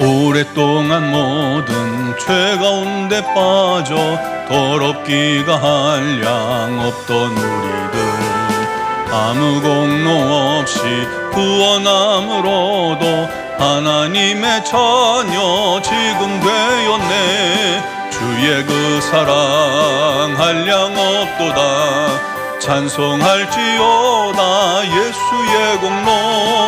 오랫동안 모든 죄 가운데 빠져 더럽기가 한량 없던 우리들. 아무 공로 없이 구원함으로도 하나님의 자녀 지금 되었네. 주의 그 사랑 한량 없도다. 찬송할지어다. 예수의 공로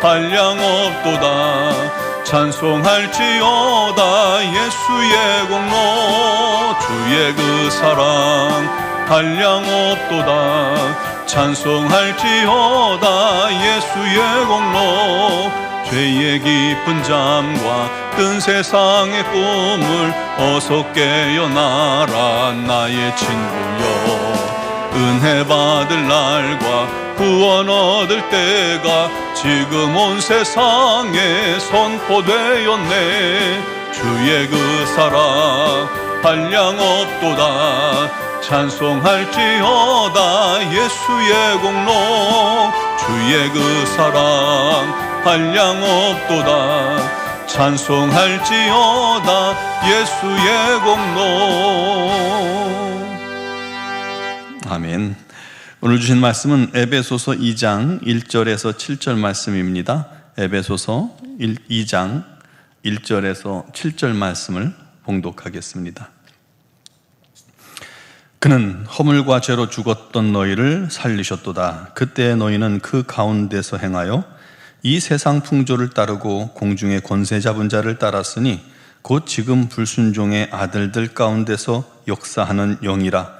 한량 없도다. 찬송할지어다. 예수의 공로 주의 그 사랑. 한량 없도다. 찬송할지어다. 예수의 공로 죄의 깊은 잠과 뜬 세상의 꿈을 어서 깨어나라. 나의 친구여 은혜 받을 날과 구원 얻을 때가 지금 온 세상에 선포되었네. 주의 그 사랑 한량 없도다. 찬송할지어다. 예수의 공로. 주의 그 사랑 한량 없도다. 찬송할지어다. 예수의 공로. 아멘 오늘 주신 말씀은 에베소서 2장 1절에서 7절 말씀입니다 에베소서 2장 1절에서 7절 말씀을 봉독하겠습니다 그는 허물과 죄로 죽었던 너희를 살리셨도다. 그때 너희는 그 가운데서 행하여 이 세상 풍조를 따르고 공중의 권세 잡은 자를 따랐으니 곧 지금 불순종의 아들들 가운데서 역사하는 영이라.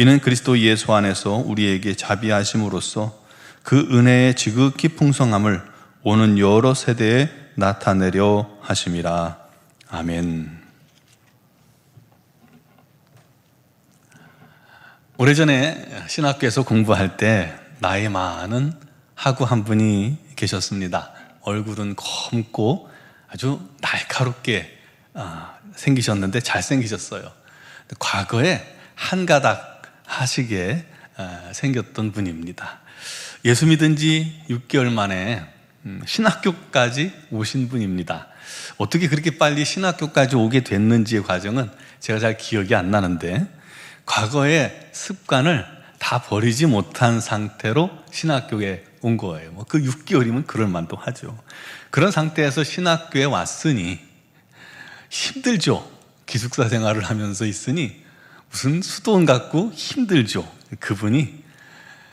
이는 그리스도 예수 안에서 우리에게 자비하심으로써 그 은혜의 지극히 풍성함을 오는 여러 세대에 나타내려 하심이라 아멘. 오래전에 신학교에서 공부할 때 나이 많은 하구 한 분이 계셨습니다. 얼굴은 검고 아주 날카롭게 아, 생기셨는데 잘생기셨어요. 과거에 한 가닥 하시게 아, 생겼던 분입니다. 예수 믿은 지 6개월 만에 음, 신학교까지 오신 분입니다. 어떻게 그렇게 빨리 신학교까지 오게 됐는지의 과정은 제가 잘 기억이 안 나는데 과거의 습관을 다 버리지 못한 상태로 신학교에 온 거예요. 뭐 그 6개월이면 그럴 만도 하죠. 그런 상태에서 신학교에 왔으니 힘들죠. 기숙사 생활을 하면서 있으니 무슨 수도원 같고 힘들죠. 그분이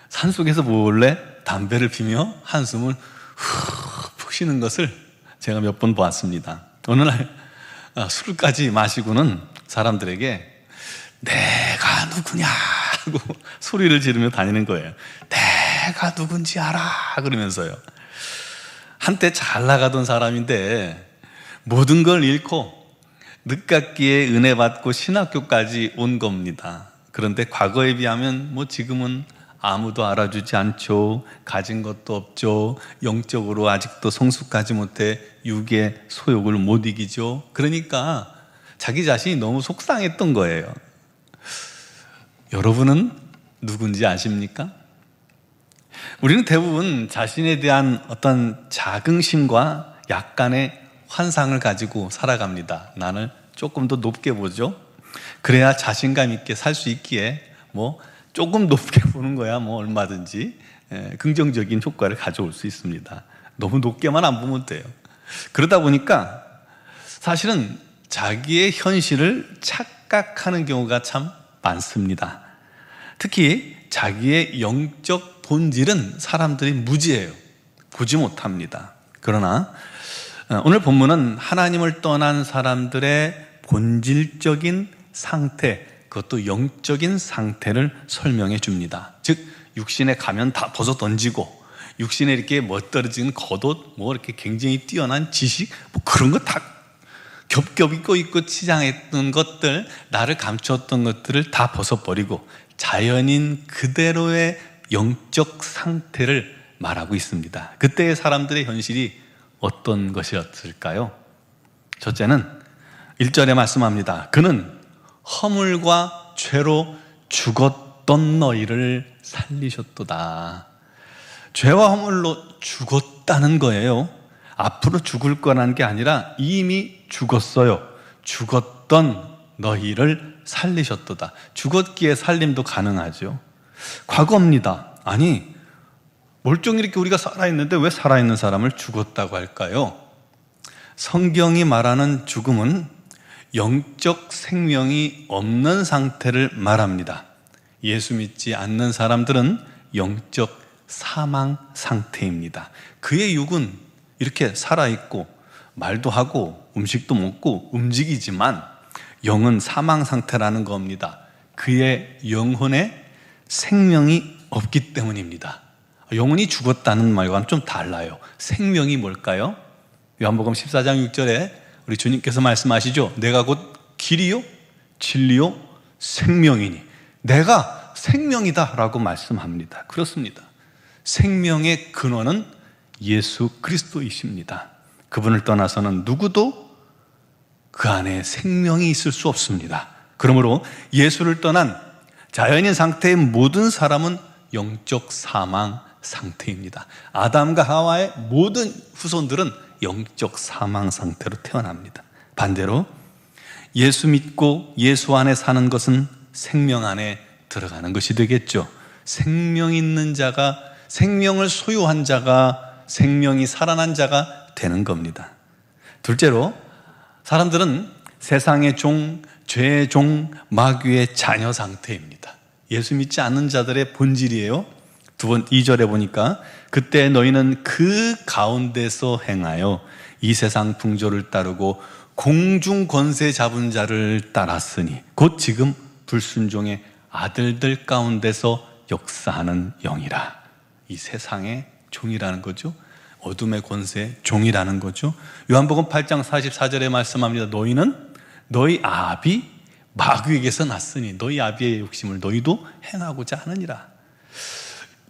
산속에서 몰래 담배를 피며 한숨을 후 쉬는 것을 제가 몇 번 보았습니다. 어느 날 아, 술까지 마시고는 사람들에게 내가 누구냐 하고 소리를 지르며 다니는 거예요. 내가 누군지 알아 그러면서요. 한때 잘 나가던 사람인데 모든 걸 잃고 늦깎이에 은혜 받고 신학교까지 온 겁니다. 그런데 과거에 비하면 뭐 지금은 아무도 알아주지 않죠. 가진 것도 없죠. 영적으로 아직도 성숙하지 못해 육의 소욕을 못 이기죠. 그러니까 자기 자신이 너무 속상했던 거예요. 여러분은 누군지 아십니까? 우리는 대부분 자신에 대한 어떤 자긍심과 약간의 환상을 가지고 살아갑니다. 나를 조금 더 높게 보죠. 그래야 자신감 있게 살 수 있기에 뭐 조금 높게 보는 거야 뭐 얼마든지 예, 긍정적인 효과를 가져올 수 있습니다. 너무 높게만 안 보면 돼요. 그러다 보니까 사실은 자기의 현실을 착각하는 경우가 참 많습니다. 특히 자기의 영적 본질은 사람들이 무지해요. 보지 못합니다. 그러나 어, 오늘 본문은 하나님을 떠난 사람들의 본질적인 상태, 그것도 영적인 상태를 설명해 줍니다. 즉, 육신의 가면 다 벗어 던지고, 육신에 이렇게 멋들어진 겉옷, 뭐 이렇게 굉장히 뛰어난 지식, 뭐 그런 거 다 겹겹 입고 있고 치장했던 것들, 나를 감추었던 것들을 다 벗어버리고, 자연인 그대로의 영적 상태를 말하고 있습니다. 그때의 사람들의 현실이 어떤 것이었을까요? 첫째는 1절에 말씀합니다. 그는 허물과 죄로 죽었던 너희를 살리셨도다. 죄와 허물로 죽었다는 거예요. 앞으로 죽을 거라는 게 아니라 이미 죽었어요. 죽었던 너희를 살리셨도다. 죽었기에 살림도 가능하죠. 과거입니다. 아니, 멀쩡히 이렇게 우리가 살아있는데 왜 살아있는 사람을 죽었다고 할까요? 성경이 말하는 죽음은 영적 생명이 없는 상태를 말합니다. 예수 믿지 않는 사람들은 영적 사망 상태입니다. 그의 육은 이렇게 살아있고 말도 하고 음식도 먹고 움직이지만 영은 사망 상태라는 겁니다. 그의 영혼에 생명이 없기 때문입니다. 영혼이 죽었다는 말과는 좀 달라요. 생명이 뭘까요? 요한복음 14장 6절에 우리 주님께서 말씀하시죠. 내가 곧 길이요, 진리요, 생명이니. 내가 생명이다라고 말씀합니다. 그렇습니다. 생명의 근원은 예수 그리스도이십니다. 그분을 떠나서는 누구도 그 안에 생명이 있을 수 없습니다. 그러므로 예수를 떠난 자연인 상태의 모든 사람은 영적 사망 상태입니다. 아담과 하와의 모든 후손들은 영적 사망 상태로 태어납니다. 반대로 예수 믿고 예수 안에 사는 것은 생명 안에 들어가는 것이 되겠죠. 생명 있는 자가 생명을 소유한 자가 생명이 살아난 자가 되는 겁니다. 둘째로 사람들은 세상의 종, 죄의 종, 마귀의 자녀 상태입니다. 예수 믿지 않는 자들의 본질이에요. 두 번, 2절에 보니까 그때 너희는 그 가운데서 행하여 이 세상 풍조를 따르고 공중 권세 잡은 자를 따랐으니 곧 지금 불순종의 아들들 가운데서 역사하는 영이라. 이 세상의 종이라는 거죠. 어둠의 권세, 종이라는 거죠. 요한복음 8장 44절에 말씀합니다. 너희는 너희 아비 마귀에게서 났으니 너희 아비의 욕심을 너희도 행하고자 하느니라.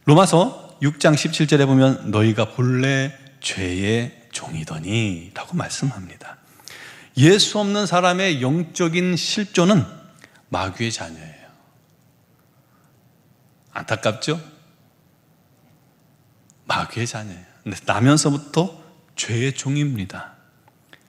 로마서 6장 17절에 보면 너희가 본래 죄의 종이더니 라고 말씀합니다. 예수 없는 사람의 영적인 실존은 마귀의 자녀예요. 안타깝죠? 마귀의 자녀예요. 나면서부터 죄의 종입니다.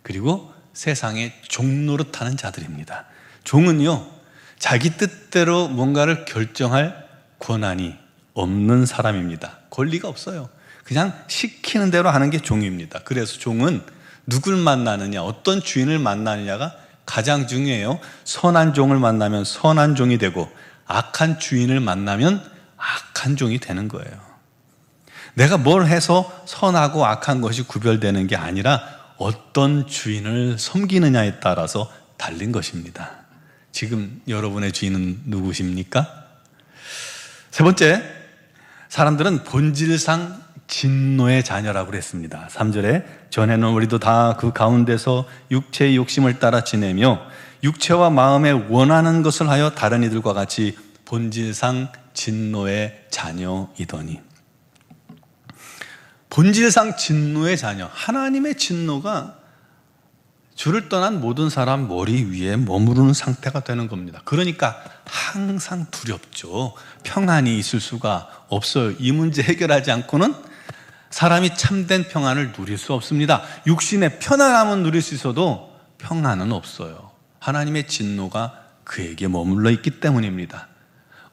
그리고 세상의 종 노릇하는 자들입니다. 종은요, 자기 뜻대로 뭔가를 결정할 권한이 없는 사람입니다. 권리가 없어요. 그냥 시키는 대로 하는 게 종입니다. 그래서 종은 누굴 만나느냐, 어떤 주인을 만나느냐가 가장 중요해요. 선한 종을 만나면 선한 종이 되고, 악한 주인을 만나면 악한 종이 되는 거예요. 내가 뭘 해서 선하고 악한 것이 구별되는 게 아니라 어떤 주인을 섬기느냐에 따라서 달린 것입니다. 지금 여러분의 주인은 누구십니까? 세 번째, 사람들은 본질상 진노의 자녀라고 그랬습니다. 3절에 전에는 우리도 다 그 가운데서 육체의 욕심을 따라 지내며 육체와 마음에 원하는 것을 하여 다른 이들과 같이 본질상 진노의 자녀이더니 본질상 진노의 자녀 하나님의 진노가 주를 떠난 모든 사람 머리 위에 머무르는 상태가 되는 겁니다. 그러니까 항상 두렵죠. 평안이 있을 수가 없어요. 이 문제 해결하지 않고는 사람이 참된 평안을 누릴 수 없습니다. 육신의 편안함은 누릴 수 있어도 평안은 없어요. 하나님의 진노가 그에게 머물러 있기 때문입니다.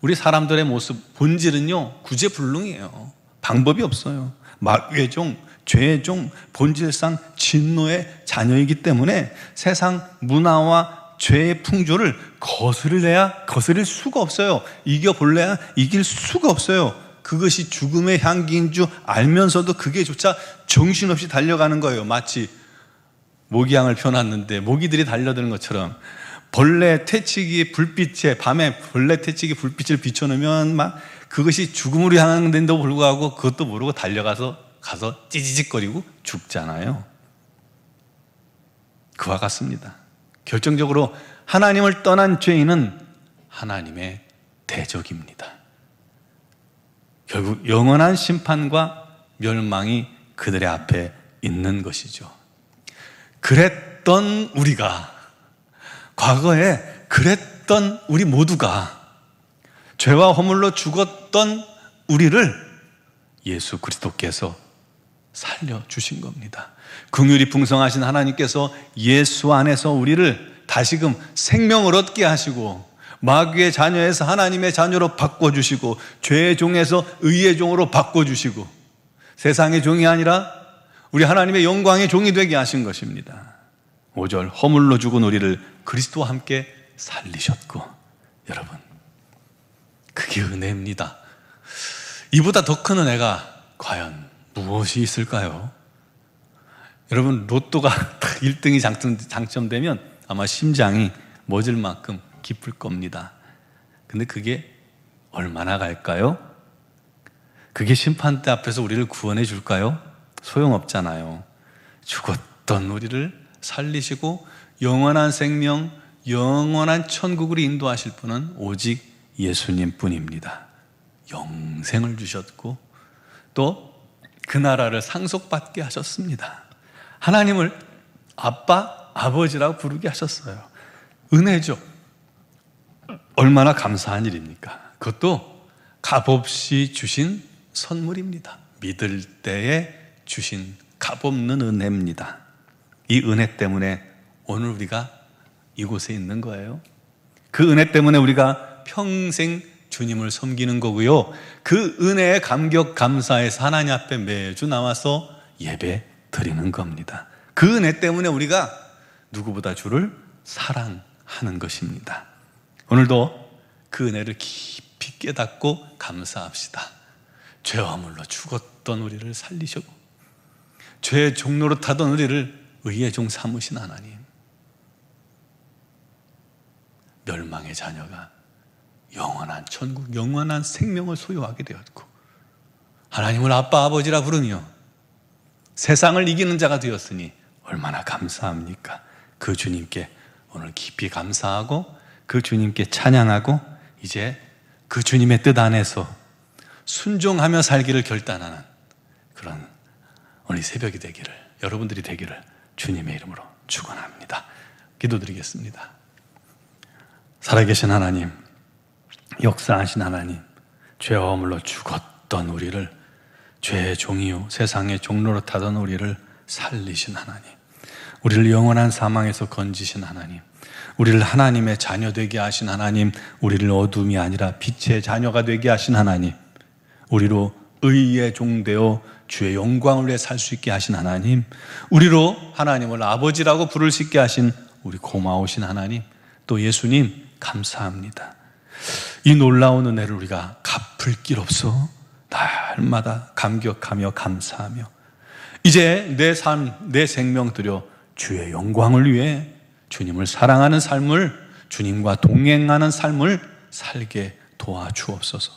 우리 사람들의 모습, 본질은요, 구제불능이에요. 방법이 없어요. 마귀의 종, 죄의 종, 본질상 진노의 자녀이기 때문에 세상 문화와 죄의 풍조를 거스르래야 거스릴 수가 없어요. 이겨볼래야 이길 수가 없어요. 그것이 죽음의 향기인 줄 알면서도 그게 조차 정신없이 달려가는 거예요. 마치 모기향을 펴놨는데 모기들이 달려드는 것처럼 벌레 퇴치기 불빛에 밤에 벌레 퇴치기 불빛을 비춰놓으면 막 그것이 죽음으로 향하는데도 불구하고 그것도 모르고 달려가서 가서 찌지직거리고 죽잖아요. 그와 같습니다. 결정적으로 하나님을 떠난 죄인은 하나님의 대적입니다. 결국 영원한 심판과 멸망이 그들의 앞에 있는 것이죠. 그랬던 우리가, 과거에 그랬던 우리 모두가 죄와 허물로 죽었 던 우리를 예수 그리스도께서 살려주신 겁니다. 긍휼이 풍성하신 하나님께서 예수 안에서 우리를 다시금 생명을 얻게 하시고 마귀의 자녀에서 하나님의 자녀로 바꿔주시고 죄의 종에서 의의 종으로 바꿔주시고 세상의 종이 아니라 우리 하나님의 영광의 종이 되게 하신 것입니다. 5절 허물로 죽은 우리를 그리스도와 함께 살리셨고 여러분 그게 은혜입니다. 이보다 더 큰 은혜가 과연 무엇이 있을까요? 여러분 로또가 1등이 당첨, 당첨되면 아마 심장이 멎을 만큼 기쁠 겁니다. 근데 그게 얼마나 갈까요? 그게 심판대 앞에서 우리를 구원해 줄까요? 소용없잖아요. 죽었던 우리를 살리시고 영원한 생명, 영원한 천국으로 인도하실 분은 오직 예수님 뿐입니다. 영생을 주셨고 또 그 나라를 상속받게 하셨습니다. 하나님을 아빠, 아버지라고 부르게 하셨어요. 은혜죠. 얼마나 감사한 일입니까? 그것도 값없이 주신 선물입니다. 믿을 때에 주신 값없는 은혜입니다. 이 은혜 때문에 오늘 우리가 이곳에 있는 거예요. 그 은혜 때문에 우리가 평생 주님을 섬기는 거고요. 그 은혜에 감격 감사해서 하나님 앞에 매주 나와서 예배 드리는 겁니다. 그 은혜 때문에 우리가 누구보다 주를 사랑하는 것입니다. 오늘도 그 은혜를 깊이 깨닫고 감사합시다. 죄와 물로 죽었던 우리를 살리시고 죄의 종로로 타던 우리를 의의 종 삼으신 하나님. 멸망의 자녀가 영원한 천국, 영원한 생명을 소유하게 되었고 하나님을 아빠 아버지라 부르며 세상을 이기는 자가 되었으니 얼마나 감사합니까? 그 주님께 오늘 깊이 감사하고 그 주님께 찬양하고 이제 그 주님의 뜻 안에서 순종하며 살기를 결단하는 그런 오늘 새벽이 되기를 여러분들이 되기를 주님의 이름으로 축원합니다. 기도드리겠습니다. 살아계신 하나님, 역사하신 하나님, 죄와 허물로 죽었던 우리를 죄의 종이요 세상의 종로로 타던 우리를 살리신 하나님, 우리를 영원한 사망에서 건지신 하나님, 우리를 하나님의 자녀 되게 하신 하나님, 우리를 어둠이 아니라 빛의 자녀가 되게 하신 하나님, 우리로 의의 종되어 주의 영광을 위해 살 수 있게 하신 하나님, 우리로 하나님을 아버지라고 부를 수 있게 하신 우리 고마우신 하나님, 또 예수님 감사합니다. 이 놀라운 은혜를 우리가 갚을 길 없어 날마다 감격하며 감사하며 이제 내 삶, 내 생명 들여 주의 영광을 위해 주님을 사랑하는 삶을 주님과 동행하는 삶을 살게 도와주옵소서.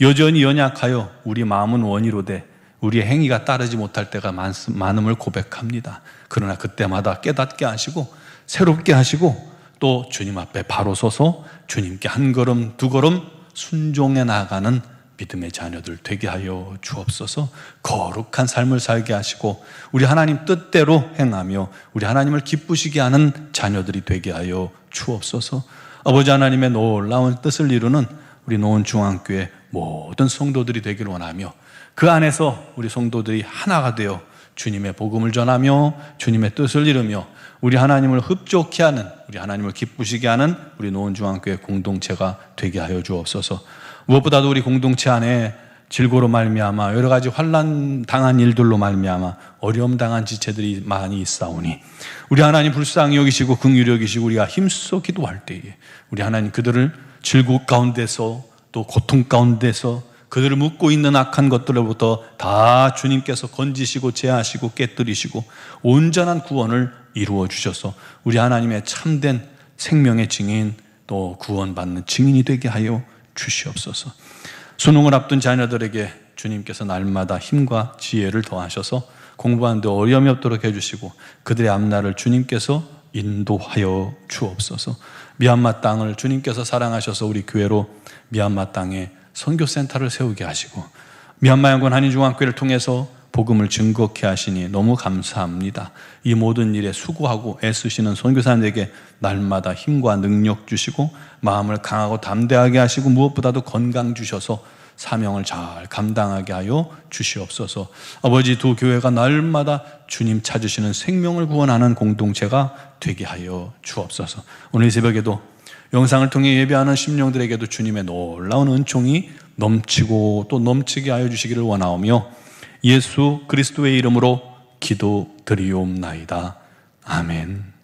여전히 연약하여 우리 마음은 원이로되 우리의 행위가 따르지 못할 때가 많, 많음을 고백합니다. 그러나 그때마다 깨닫게 하시고 새롭게 하시고 또 주님 앞에 바로 서서 주님께 한 걸음 두 걸음 순종해 나가는 믿음의 자녀들 되게 하여 주옵소서. 거룩한 삶을 살게 하시고 우리 하나님 뜻대로 행하며 우리 하나님을 기쁘시게 하는 자녀들이 되게 하여 주옵소서. 아버지 하나님의 놀라운 뜻을 이루는 우리 노원중앙교회 모든 성도들이 되기를 원하며 그 안에서 우리 성도들이 하나가 되어 주님의 복음을 전하며 주님의 뜻을 이루며 우리 하나님을 흡족해 하는 우리 하나님을 기쁘시게 하는 우리 노원중앙교회 공동체가 되게 하여 주옵소서. 무엇보다도 우리 공동체 안에 질고로 말미암아 여러 가지 환란 당한 일들로 말미암아 어려움 당한 지체들이 많이 있사오니 우리 하나님 불쌍히 여기시고 긍휼히 여기시고 우리가 힘써 기도할 때에 우리 하나님 그들을 질곡 가운데서 또 고통 가운데서 그들을 묶고 있는 악한 것들로부터 다 주님께서 건지시고 제하시고 깨뜨리시고 온전한 구원을 이루어 주셔서 우리 하나님의 참된 생명의 증인 또 구원받는 증인이 되게 하여 주시옵소서. 수능을 앞둔 자녀들에게 주님께서 날마다 힘과 지혜를 더하셔서 공부하는데 어려움이 없도록 해주시고 그들의 앞날을 주님께서 인도하여 주옵소서. 미얀마 땅을 주님께서 사랑하셔서 우리 교회로 미얀마 땅에 선교센터를 세우게 하시고 미얀마 연구원 한인중앙교회를 통해서 복음을 증거케 하시니 너무 감사합니다. 이 모든 일에 수고하고 애쓰시는 선교사님에게 날마다 힘과 능력 주시고 마음을 강하고 담대하게 하시고 무엇보다도 건강 주셔서 사명을 잘 감당하게 하여 주시옵소서. 아버지 두 교회가 날마다 주님 찾으시는 생명을 구원하는 공동체가 되게 하여 주옵소서. 오늘 새벽에도 영상을 통해 예배하는 심령들에게도 주님의 놀라운 은총이 넘치고 또 넘치게 하여 주시기를 원하오며 예수 그리스도의 이름으로 기도드리옵나이다. 아멘.